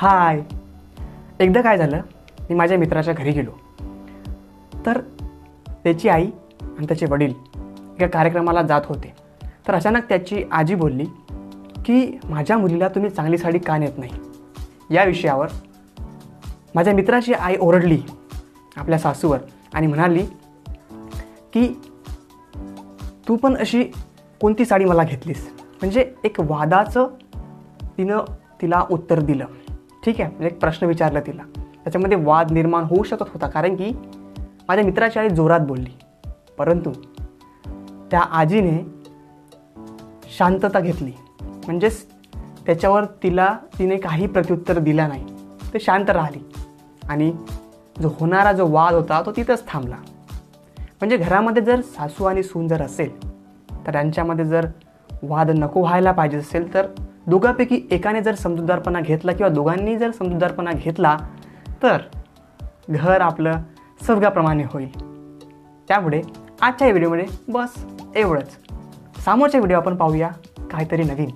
हाय. एकदा काय झालं मी माझ्या मित्राच्या घरी गेलो. तर त्याची आई आणि त्याचे वडील एका कार्यक्रमाला जात होते. तर अचानक त्याची आजी बोलली की माझ्या मुलीला तुम्ही चांगली साडी का नेत नाही? या विषयावर माझ्या मित्राची आई ओरडली आपल्या सासूवर आणि म्हणाली की तू पण अशी कोणती साडी मला घेतलीस? म्हणजे एक वादाचं तिनं तिला उत्तर दिलं. ठीक आहे? म्हणजे एक प्रश्न विचारला तिला. त्याच्यामध्ये वाद निर्माण होऊ शकत होता कारण की माझ्या मित्राची आई जोरात बोलली. परंतु त्या आजीने शांतता घेतली. म्हणजेच त्याच्यावर तिला तिने काही प्रत्युत्तर दिला नाही. ते शांत राहिली. आणि जो होणारा जो वाद होता तो तिथंच थांबला. म्हणजे घरामध्ये जर सासू आणि सून जर असेल तर त्यांच्यामध्ये जर वाद नको व्हायला पाहिजे असेल तर दोघांपैकी एकाने जर समजूतदारपणा घेतला किंवा दोघांनी जर समजूतदारपणा घेतला तर घर आपलं स्वर्गाप्रमाणे होईल. त्यामुळे आजच्या व्हिडिओमध्ये बस एवढंच. समोरच्या व्हिडिओ आपण पाहूया काहीतरी नवीन.